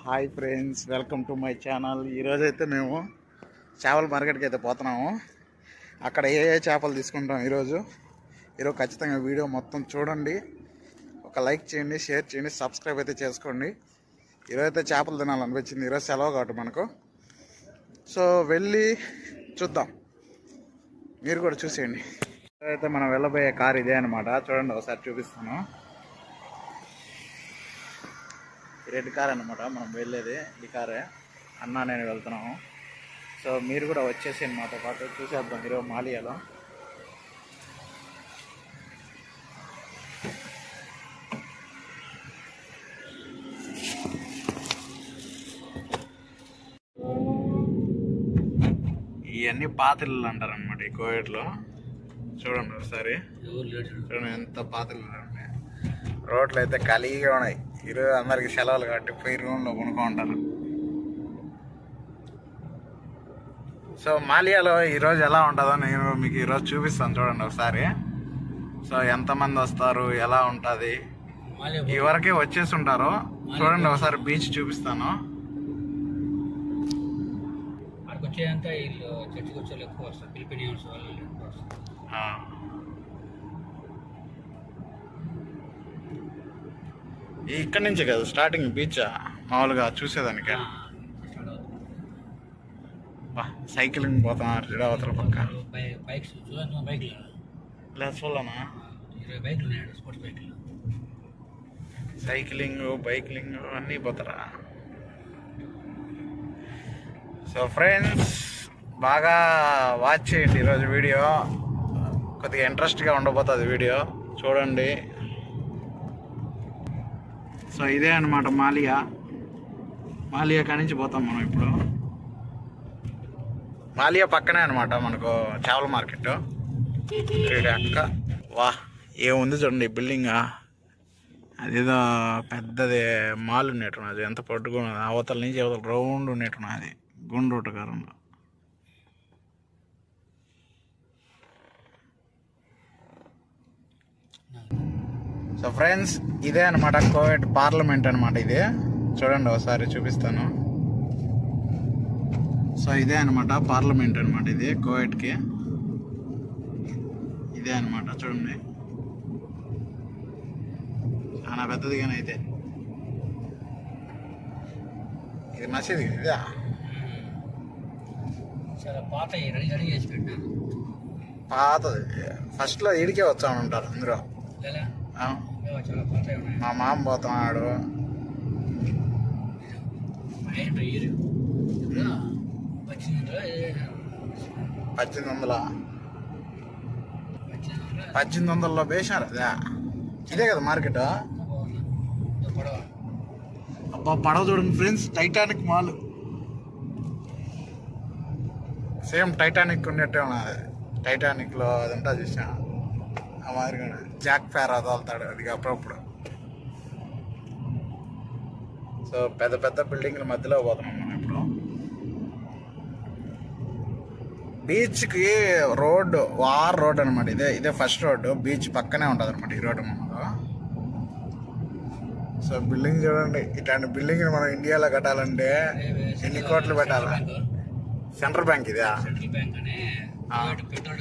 Hi friends welcome to my channel ఈరోజైతే అయితే మేము చేపల మార్కెట్కి అయితే పోతున్నాము. అక్కడ ఏ ఏ చేపలు తీసుకుంటాం ఈరోజు? ఈరోజు ఖచ్చితంగా వీడియో మొత్తం చూడండి. ఒక లైక్ చేయండి షేర్ చేయండి సబ్స్క్రైబ్ అయితే చేసుకోండి. ఈరోజు అయితే చేపలు తినాలనిపించింది. ఈరోజు సెలవు కాబట్టి మనకు. సో వెళ్ళి చూద్దాం. మీరు కూడా చూసేయండి. అయితే మనం వెళ్ళబోయే కార్ ఇదే అనమాట చూడండి ఒకసారి చూపిస్తాను. రెడ్ కార్ అనమాట మనం వెళ్ళేది ఈ కారే. అన్న నేను వెళ్తున్నాము. సో మీరు కూడా వచ్చేసేయండి మాతో పాటు చూసేద్దాం ఈరోజు మాలియాలో ఇవన్నీ పాత ఇల్లు అంటారు అనమాట ఈ కోవిడ్లో చూడండి ఒకసారి. చూడండి ఎంత పాత ఇల్లు ఉన్నాయి రోడ్లు అయితే ఖాళీగా ఉన్నాయి. ఈరోజు అందరికి సెలవులు కాబట్టి పోయి రూమ్లో కొనుక్కుంటారు సో మాలియాలో ఈరోజు ఎలా ఉంటుందో నేను మీకు ఈరోజు చూపిస్తాను చూడండి ఒకసారి. సో ఎంతమంది వస్తారు ఎలా ఉంటుంది? ఈ వరకే వచ్చేసి ఉంటారు చూడండి ఒకసారి బీచ్ చూపిస్తాను. వచ్చేదంతా వీళ్ళు చర్చికి వచ్చే ఎక్కువ వస్తారు. ఫిలిపినియన్స్ వాళ్ళు ఎక్కువ వస్తారు ఆ. ఈ ఇక్కడి నుంచే కదా స్టార్టింగ్ బీచ్ మామూలుగా చూసేదానికి. సైకిలింగ్ పోతా పోతున్నారు చూడ పక్క. బై- సైక్లింగ్ బైక్లింగ్ అన్నీ పోతారా? సో ఫ్రెండ్స్ బాగా వాచ్ చేయండి ఈరోజు వీడియో. కొద్దిగా ఇంట్రెస్ట్గా ఉండబోతుంది వీడియో. చూడండి. సో ఇదే అనమాట మాలియా. మాలియా కానించి నుంచి పోతాం మనం ఇప్పుడు. మాలియా పక్కనే అనమాట మనకు చేపల మార్కెట్ అక్క. వా ఏముంది చూడండి బిల్డింగ్ అదేదో పెద్దది మాల్ ఉన్నట్టున్నది ఎంత పట్టుకున్నది. అవతల నుంచి అవతల రౌండ్ ఉన్నట్టున్నది గుండ్రోట కారంలో. సో ఫ్రెండ్స్ ఇదే అనమాట కోవిడ్ పార్లమెంట్ అనమాట ఇది. చూడండి ఒకసారి చూపిస్తాను. సో ఇదే అనమాట పార్లమెంట్ అనమాట ఇది కోవిడ్కి ఇదే అనమాట చూడండి. చాలా పెద్దదిగానే అయితే. ఇది మసీదు ఇదా? చాలా పాత రెడీ రెడీ చేసి పెట్టాను? పాతది. ఫస్ట్లో ఇడికే వచ్చామంటారు అందరూ మా మామ పోతున్నాడు. పద్దెనిమిది వందల? పద్దెనిమిది వందలలో వేసినారు అదే. ఇదే కదా మార్కెట్? అబ్బా పడవ చూడండి friends Titanic mall. Same Titanic ఉన్నట్టే ఉన్నది టైటానిక్లో అదంతా చూసా ఆ మాదిరిగా జాక్ ఫేర్ వదులుతాడు అది అప్పుడప్పుడు సో పెద్ద పెద్ద బిల్డింగ్ల మధ్యలో పోతున్నాం మనం ఇప్పుడు. బీచ్కి రోడ్ వార్ రోడ్ అనమాట ఇదే ఇదే ఫస్ట్ రోడ్ బీచ్ పక్కనే ఉంటుంది అనమాట ఈ రోడ్డు మనకు సో బిల్డింగ్ చూడండి. ఇట్లాంటి బిల్డింగ్ మనం ఇండియాలో కట్టాలంటే ఎన్ని కోట్లు పెట్టాలా? సెంట్రల్ బ్యాంక్ ఇదా? పెట్రోల్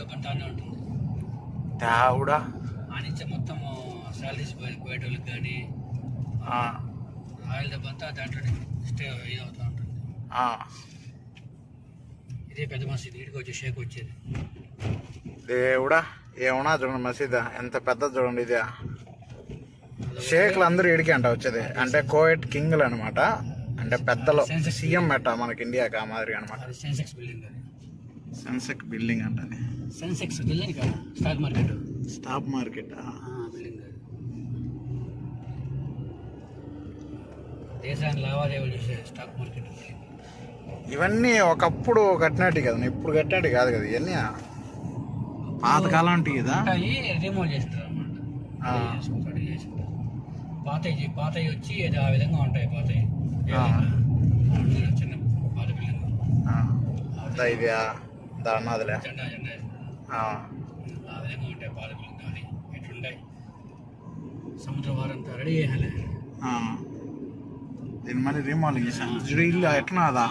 నుంచి మొత్తం సాలరీస్ పోయేట వాళ్ళకి కానీ ఆయిల్ డబ్బు అంతా దాంట్లో స్టే అవుతూ ఉంటుంది. ఇదే పెద్ద మసీదు ఇటుకు వచ్చి షేక్ వచ్చేది. దేవుడా ఏమన్నా చూడండి మసీదా ఎంత పెద్ద చూడండి ఇదే. షేక్లు అందరూ ఇడికి అంట వచ్చేది. అంటే కోయట్ కింగ్లు అనమాట అంటే పెద్దలు సీఎం ఎట్ట మనకి ఇండియాకి ఆ మాదిరి అనమాట సెన్సెక్స్ బిల్డింగ్ అది. సెన్సెక్ బిల్డింగ్ అంటది సెన్సెక్స్ బిల్డింగ్ కదా స్టాక్ మార్కెట్. స్టాప్ మార్కెట్ దేశాన్ని లావాదేవీలు చేసే స్టాక్ మార్కెట్ ఇవన్నీ ఒకప్పుడు కట్టినట్టు కదా ఇప్పుడు కట్టినట్టు కాదు కదా ఇవన్నీ? పాతకాలం కదా రిమూవ్ చేస్తారు అనమాట ఆ. పాతవి పాతవి వచ్చి ఆ విధంగా ఉంటాయి పాతవి ఆ. చిన్న పాత బిల్డింగ్. ఇది దాన్నదిలే జెండా జెండా విధంగా ఉంటాయి బిల్డింగ్ కానీ ఎట్లుంటాయి సముద్ర వారంతా రెడీ చేయాలి. దీని మళ్ళీ రీమాలింగ్ చేశాను. ఇల్లు ఎట్లా అదా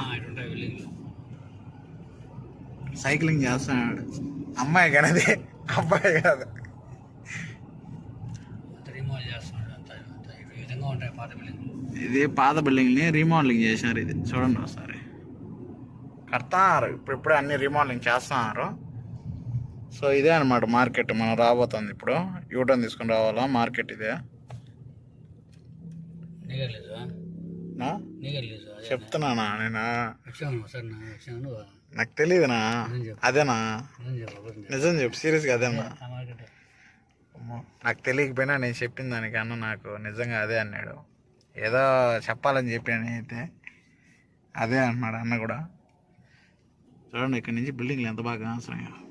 సైక్లింగ్ చేస్తున్నాడు. అమ్మాయి కనది అబ్బాయి కాదు. ఇది పాత బిల్డింగ్ని రీమోడలింగ్ చేశారు ఇది. చూడండి ఒకసారి. కడతారు. ఇప్పుడు ఇప్పుడే అన్ని రీమోడలింగ్ చేస్తున్నారు. సో ఇదే అనమాట మార్కెట్. మనం రాబోతుంది ఇప్పుడు. యూటర్న్ తీసుకుని రావాలా? మార్కెట్ ఇదే. చెప్తున్నానా నేను? నాకు తెలియదునా. అదేనా? నిజం చెప్పు సీరియస్గా అదేనా? నాకు తెలియకపోయినా నేను చెప్పిన దానికన్నా నాకు నిజంగా అదే అన్నాడు. ఏదో చెప్పాలని చెప్పాను అయితే అదే అన్నాడు అన్న కూడా. చూడండి ఇక్కడ నుంచి బిల్డింగ్లు ఎంత బాగా అవసరం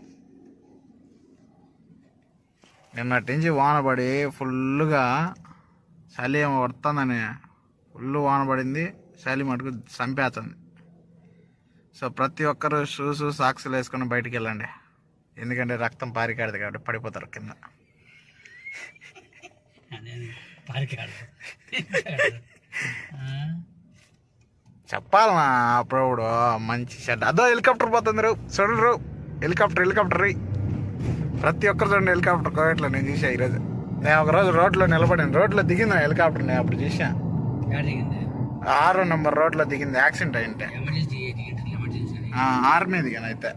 నిన్నటి నుంచి వాన పడి ఫుల్గా చలి ఏమో పడుతుందని ఫుల్ వాన పడింది చలి మటుకు చంపేస్తుంది. సో ప్రతి ఒక్కరు షూస్ సాక్స్లు వేసుకొని బయటికి వెళ్ళండి. ఎందుకంటే రక్తం పారికాడదు కాబట్టి పడిపోతారు కింద. చెప్పాలనా అప్పుడప్పుడు మంచి షెడ్ అదో హెలికాప్టర్ పోతుంది రూ చూడరు. హెలికాప్టర్ హెలికాప్టర్ రీ. ప్రతి ఒక్కరు చూడండి హెలికాప్టర్ కోయట్లో నేను చూసా ఈరోజు. నేను ఒక రోజు రోడ్లో నిలబడాను. రోడ్లో దిగింది నా హెలికాప్టర్ నేను అప్పుడు చూసా ఆరో నెంబర్ రోడ్లో దిగింది. యాక్సిడెంట్ అయింటే. ఆర్మీ దిగాను అయితే.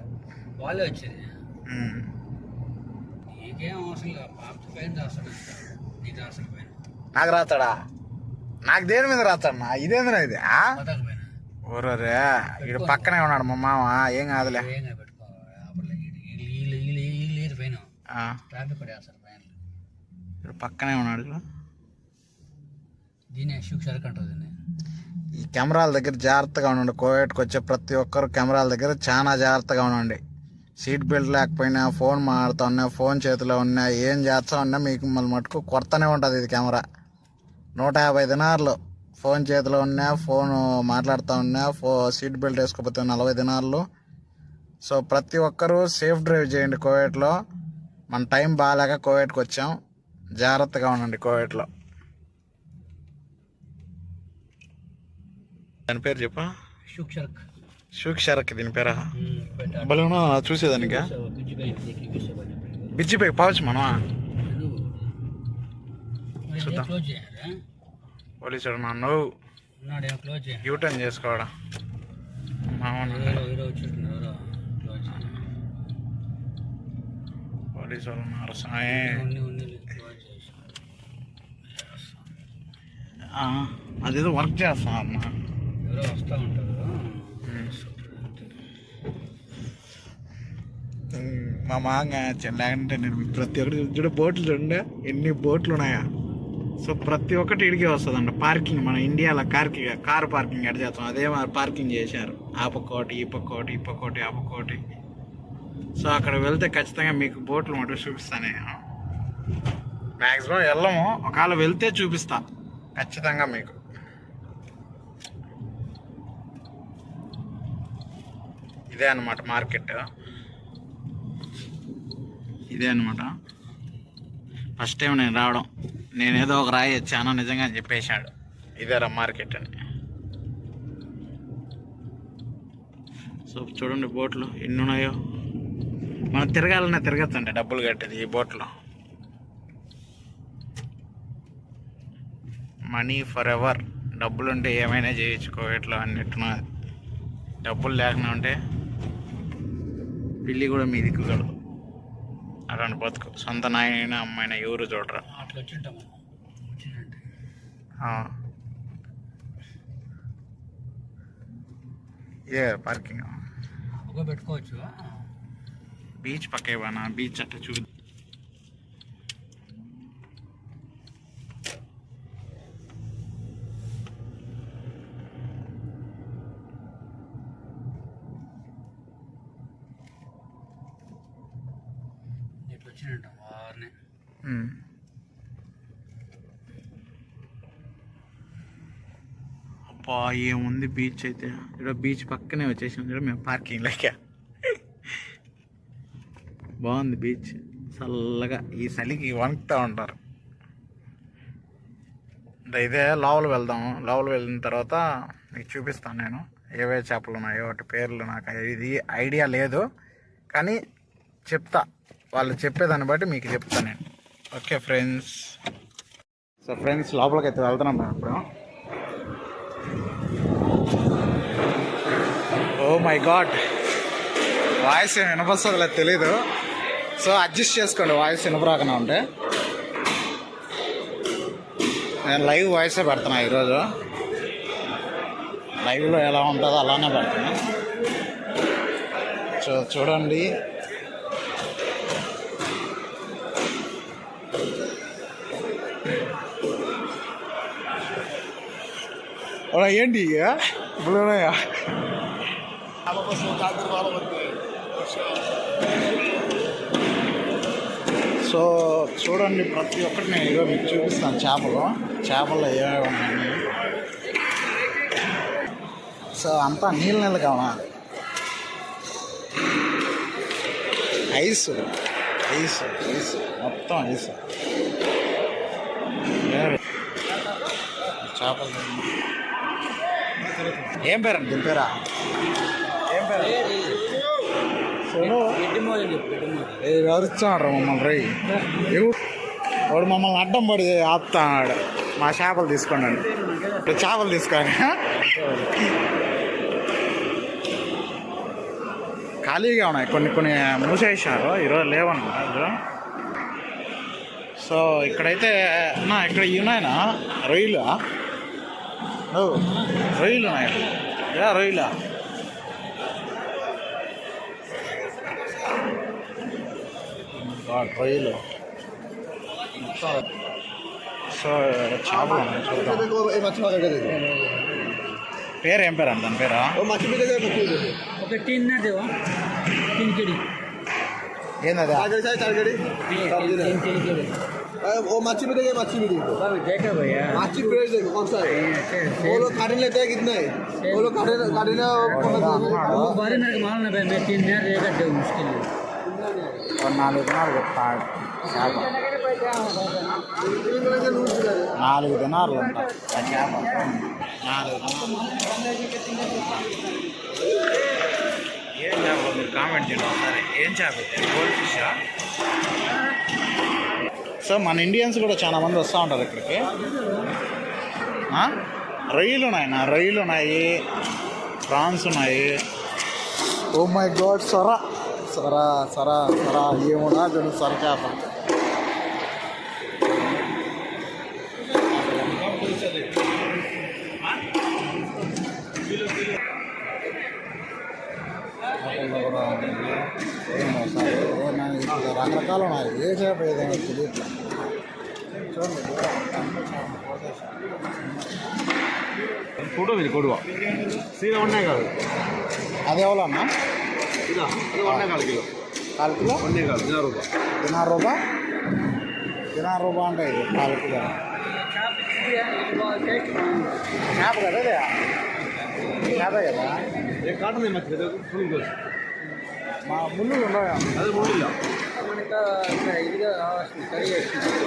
వాళ్ళే వచ్చేది. నీకేం రాస్తాడు రాతాడా నాకు దేని మీద రాతాడన్నా ఇదేందిరా ఇది? ఊరోరే ఇక్కడ పక్కనే ఉన్నాడు మా మామ. ఏం కాదులే. పైన ఇక్కడ పక్కనే ఉన్నాడు దీన్ని ఈ కెమెరాల దగ్గర జాగ్రత్తగా ఉండండి. కోవిడ్కి వచ్చే ప్రతి ఒక్కరు కెమెరాల దగ్గర చాలా జాగ్రత్తగా ఉండండి. సీట్ బెల్ట్ లేకపోయినా ఫోన్ మాడుతూ ఉన్నా ఫోన్ చేతిలో ఉన్నా ఏం చేస్తా ఉన్నా మీకు మళ్ళీ మటుకు కొడతానే ఉంటుంది ఇది కెమెరా. నూట యాభై దినార్లు ఫోన్ చేతిలో ఉన్నా ఫోన్ మాట్లాడుతూ ఉన్నా ఫో సీట్ బెల్ట్ వేసుకోకపోతే నలభై దినార్లు. సో ప్రతి ఒక్కరూ సేఫ్ డ్రైవ్ చేయండి కోవిడ్లో. మన టైం బాగాలేక కోవిడ్కి వచ్చాం. జాగ్రత్తగా ఉండండి కోవిడ్లో. దాని పేరు చెప్పా. షూక్ షరక్. దీని పేరా? బలూనా చూసేదానిక? బిజ్జి బిచ్చిపై పావచ్చు మనం చూద్దాం. పోలీసుడు క్లోజ్ చేయాలి? యూటర్న్ చేసుకోవడం మామూలు ఎవరో ఎవరో వచ్చింటున్నారు ఎవరో క్లోజ్ చేయాలి అదేదో వర్క్ చేస్తున్నా అమ్మా ఎవరో వస్తూ ఉంటారు. ఉమ్, మా మాంగ చెల్లాగంటే నేను మీకు ప్రతి ఒక్కటి చూడ బోట్లు చూడండి ఎన్ని బోట్లు ఉన్నాయా? సో ప్రతి ఒక్కటి ఇడికే వస్తుందండి పార్కింగ్ మన ఇండియాలో కార్కి కార్ పార్కింగ్ ఎడ చేస్తాం? అదే మరి పార్కింగ్ చేశారు. ఆ పక్క ఒకటి ఈ పక్క ఒకటి ఈ పక్క ఒకటి ఆ పక్క ఒకటి సో అక్కడ వెళ్తే ఖచ్చితంగా మీకు బోట్లు మటు చూపిస్తాను. నేను మ్యాక్సిమం వెళ్ళము. ఒకవేళ వెళ్తే చూపిస్తాను ఖచ్చితంగా మీకు. ఇదే అన్నమాట మార్కెట్. ఇదే అనమాట ఫస్ట్ టైం నేను రావడం. నేనేదో ఒక రాయి వచ్చాను నిజంగా అని చెప్పేశాడు. ఇదేరా మార్కెట్ అని. సో చూడండి బోట్లు ఎన్ని ఉన్నాయో. మనం తిరగాలన్నా తిరగచ్చండి డబ్బులు కట్టేది ఈ బోట్లో. మనీ ఫర్ ఎవర్ డబ్బులు ఉంటే ఏమైనా చేయొచ్చు కోవిడ్లో అన్నట్టున్నది డబ్బులు లేకుండా ఉంటే పిల్లి కూడా మీ దిక్కుగలదు అలాంటి బతుకు. సొంత నాయన అమ్మాయిన ఎవరు చూడరు. ఇదే పార్కింగ్. పెట్టుకోవచ్చు బీచ్ పక్కే బానా బీచ్ అట్ట చూ ఇట్లా వచ్చినట్టాం వారిని ఉమ్. అబ్బా ఏముంది బీచ్ అయితే ఇక్కడ బీచ్ పక్కనే వచ్చేసాం ఇక్కడ మేము పార్కింగ్ లేక బాగుంది బీచ్. చల్లగా ఈ చలికి వణుకుతూ ఉంటారు. ఇదే లోపల వెళ్దాము లోపల వెళ్ళిన తర్వాత మీకు చూపిస్తాను నేను. ఏవే చేపలు ఉన్నాయో వాటి పేర్లు నాకు ఇది ఐడియా లేదు. కానీ చెప్తా. వాళ్ళు చెప్పేదాన్ని బట్టి మీకు చెప్తాను నేను. Okay friends. సో ఫ్రెండ్స్ లోపలికి అయితే వెళ్తున్నాం మేము ఇప్పుడు. Oh my God. వాయిస్ ఏం వినపస్తుందో తెలీదు. సో అడ్జస్ట్ చేసుకోండి వాయిస్ వినపరాకనే ఉంటే. నేను లైవ్ వాయిసే పెడుతున్నా ఈరోజు. లైవ్లో ఎలా ఉంటుందో అలానే పెడుతున్నా. చూ చూడండి. ఏంటి ఇక? ఇప్పుడు సో చూడండి ప్రతి ఒక్కటి నేను ఈరోజు మీకు చూపిస్తాను చేపలు. చేపల్లో ఏమేమి ఉన్నాయని సో అంతా నీళ్ళ నీళ్ళు కావా ఐస్ ఐస్ ఐస్ మొత్తం ఐస్. చేపలు. ఏం పేరండి? దీని పేరా? ఏం పేరు? అరుస్తున్నాడు మమ్మల్ని రై వాడు మమ్మల్ని అడ్డం పడి ఆపుతున్నాడు. మా చేపలు తీసుకోండి. ఇప్పుడు చేపలు తీసుకోండి. ఖాళీగా ఉన్నాయి. కొన్ని కొన్ని మూసేసారు ఈరోజు లేవన్నమాట సో ఇక్కడైతే నా ఇక్కడ ఉన్నాయనా? రొయ్యలు? ఓ రొయ్యలు ఉన్నాయి రొయ్యలా. గాడ్ రొయ్యలు మొత్తం సో చేపలు ఉన్నాయి చూద్దాం పేరు ఏం పేరు అండి దాని పేరా ఒక టీన్ నా దేవో టీన్ కిడి ఏంది అది टीन కిడి वो मच्छी भी देगा मच्छी भी देखो బాబు దేఖా భయ్యా मच्छी फ्रेश देखो कौन सा है वो लोग काटे लेते हैं कितने वो लोग काटे काटे ना वो बारे मेरे को मालूम है मैं तीन दिन रहेगा दे मुश्किल है ఒక నాలుగు దినాలు చెప్తాడు చేప నాలుగు దినాలు ఉంటాయి ఆ చేప నాలుగు ఏం చేప మీరు కామెంట్ చేయండి ఒకసారి. ఏం చేప గోల్డ్ ఫిషా సో మన ఇండియన్స్ కూడా చాలా మంది వస్తూ ఉంటారు ఇక్కడికి? రొయ్యలు ఉన్నాయి నా రొయ్యలు ఉన్నాయి. ప్రాన్స్ ఉన్నాయి. ఓ మై గాడ్ సొర. సరా సరా సరా ఏమున్నా చూడు సరకేపం. రకరకాలు ఉన్నాయి ఏ చేప ఏదైనా తెలియట్లేదు మీరు కొడువ? సీదా ఉన్నాయి కాదు. అది ఎవరన్నా? இதா அது ஒன்றே கால் கிலோ கால் கிலோ ஒன்றே கால் தினார் ரூபா தினார் ரூபா தினார் ரூபா అంటే ఇది కాల్ కిలో చేప కదా ఇదే చేప కదా ఏ కాటన్ ఏమో కదా ఫుల్ కోసు మా ముళ్ళు ఉన్నాయా అది ముళ్ళు ఇదిగా కావాల్సింది కర్రీ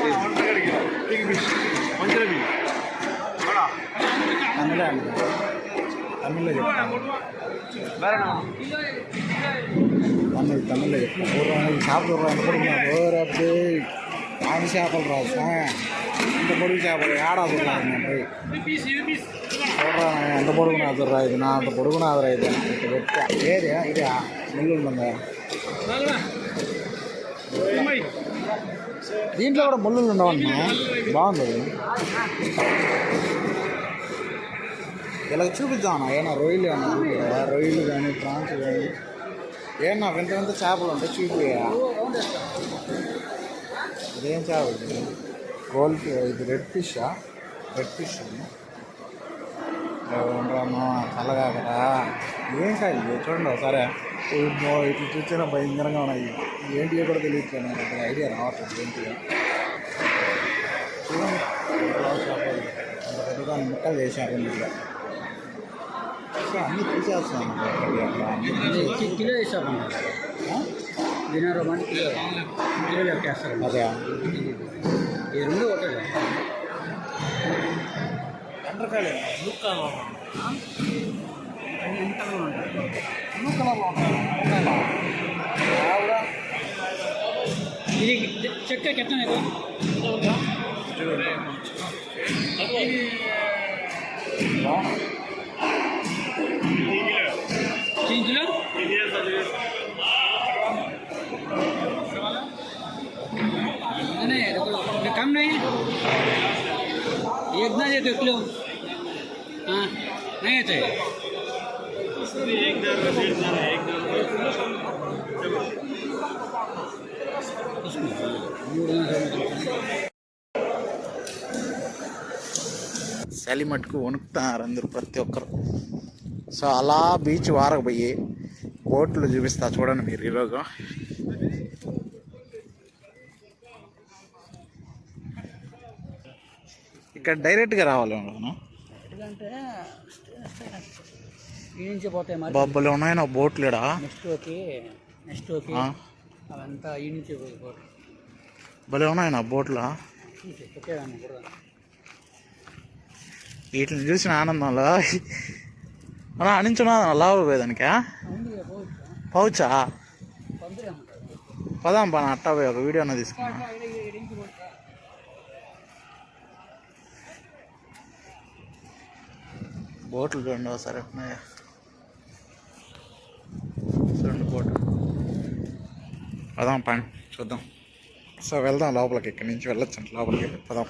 వంటగడికి మంచిగా అందులో தமிழில் தமிழ் தமிழில் போடுறவங்க சாப்பிட்றவங்க கொடுங்க. வேறு அப்படியே நான் சாப்பிட்றா இந்த பொருள் சாப்பிட்ற யாடா சொல்கிறாங்க போய் சொல்கிறாங்க அந்த பொடுகுநாதர் ஆயிடுனா அந்த பொடுகுநாதர் ஆயிடுனா ஏரியா இதா முள்ளூர் வந்த. దీంట్లో కూడా ముళ్ళు ఉండవన్నా బాగుంది ఇలా చూపిద్దామన్నా ఏమన్నా రొయ్యలు ఏమన్నా రొయ్యలు కానీ ప్రాన్స్ కానీ ఏమన్నా వింత వింత చేపలు ఉంటే చూపియా ఇదేం చేప ఇది? గోల్డ్ ఇది రెడ్ ఫిషా రెడ్ ఫిష్ ఉండమ్మా చల్లగా కదా ఏం కాదు చూడండి ఒకసారి. ఇట్లా చూసినా భయంకరంగా ఉన్నాయి. ఏంటి కూడా తెలియట్లేదు నాకు. ఐడియా రావట్లేదు ఏంటి చూడండి. ముక్కలు చేశారు ఇందులో. అన్నీ తీసేస్తున్నాను ఒకటి అట్లా అన్నీ తీసేసి కిలో వేసామన్నా ఆ? దినారు మన కిలో కిలో లెక్కేస్తారు అదే. ఈ రెండు ఒకటే బ్లూ కలర్ ఎంత ఉంటాయి ఇది చెక్క చెప్తాను ఇది? किलो नहीं नहीं देखो ये कम नहीं है ये इतना दे दो किलो हाँ नहीं है చలి మట్టుకు వణుకుతున్నారు అందరూ ప్రతి ఒక్కరు సో అలా బీచ్ వారకపోయి బోట్లు చూపిస్తా చూడండి మీరు ఈరోజు. ఇక్కడ డైరెక్ట్గా రావాలి మనం? అంటే ఈ నుంచి పోతాయి మరి బొబ్బలు ఉన్నాయి నా బోట్లు ఇడా నెక్స్ట్ ఓకే నెక్స్ట్ ఓకే అవంతా ఈ నుంచి పోతాయి భలే ఉన్నాయి నా బోట్లా వీటిని చూసిన ఆనందంలో? మనం అనించున్నా లావు పోయేదానికా ఉంది పోవచ్చు పౌచా పందిరి అమ్ముతారు పదాం పా అట్టా పోయి ఒక వీడియో అన్న తీసుకున్నా బోట్లు చూడండి ఒకసారి ఎట్టున్నాయా చూడండి బోట్ పదాం పని చూద్దాం సో వెళ్దాం లోపలికి ఇక్కడి నుంచి వెళ్ళొచ్చు లోపలికి పదాం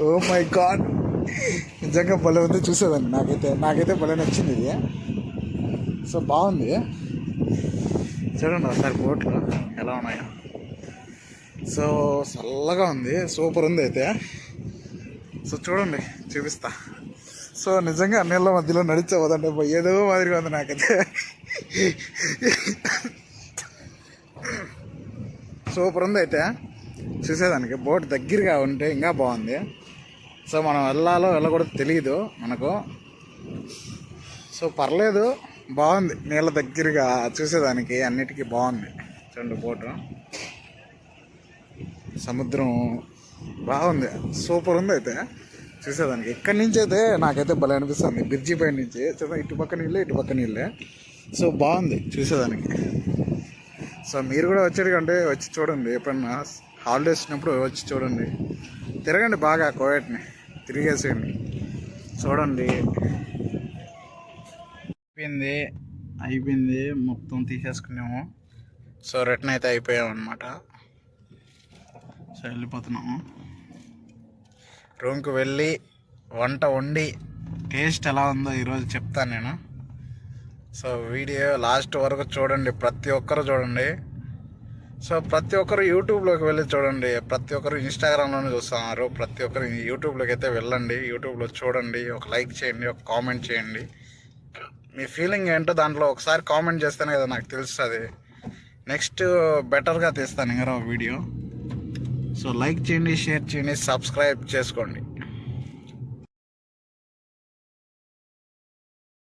ఓ మై గాడ్ నిజంగా భలే ఉంది చూసేదాన్ని. నాకైతే నాకైతే భలే నచ్చింది ఇది. సో బాగుంది. చూడండి ఒకసారి బోట్లు ఎలా ఉన్నాయో. సో చల్లగా ఉంది సూపర్ ఉంది అయితే. సో చూడండి చూపిస్తా. సో నిజంగా నీళ్ళ మధ్యలో నడిచే ఏదో మాదిరిగా ఉంది నాకైతే. సూపర్ ఉంది అయితే. చూసేదానికి బోట్ దగ్గరగా ఉంటే ఇంకా బాగుంది. సో మనం వెళ్ళాలో వెళ్ళకూడదు తెలియదు మనకు. సో పర్లేదు బాగుంది. నీళ్ళ దగ్గరగా చూసేదానికి అన్నిటికీ బాగుంది. చూడండి బోటు. సముద్రం బాగుంది. సూపర్ ఉంది అయితే చూసేదానికి. ఇక్కడి నుంచి అయితే నాకైతే భలే అనిపిస్తుంది. బ్రిడ్జి పై నుంచి. ఇటు పక్క నీళ్ళే ఇటు పక్క నీళ్ళే. సో బాగుంది చూసేదానికి. సో మీరు కూడా వచ్చారు కంటే వచ్చి చూడండి. ఎప్పుడన్నా హాలిడేస్ వచ్చినప్పుడు వచ్చి చూడండి. తిరగండి బాగా కోయట్ని. తిరిగేసేయండి. చూడండి. అయిపోయింది. అయిపోయింది. మొత్తం తీసేసుకున్నాము. సో రిటర్న్ అయితే అయిపోయాం అనమాట సో వెళ్ళిపోతున్నాము. రూమ్కి వెళ్ళి వంట వండి టేస్ట్ ఎలా ఉందో ఈరోజు చెప్తాను నేను. సో వీడియో లాస్ట్ వరకు చూడండి. ప్రతి ఒక్కరు చూడండి. సో ప్రతి ఒక్కరు యూట్యూబ్లోకి వెళ్ళి చూడండి. ప్రతి ఒక్కరు ఇన్స్టాగ్రామ్లోనే చూస్తున్నారు. ప్రతి ఒక్కరు యూట్యూబ్లోకి అయితే వెళ్ళండి. యూట్యూబ్లో చూడండి. ఒక లైక్ చేయండి. ఒక కామెంట్ చేయండి. మీ ఫీలింగ్ ఏంటో దాంట్లో ఒకసారి కామెంట్ చేస్తేనే కదా నాకు తెలుస్తుంది. నెక్స్ట్ బెటర్గా తీస్తాను ఇంకా వీడియో. సో లైక్ చేయండి షేర్ చేయండి సబ్స్క్రైబ్ చేసుకోండి.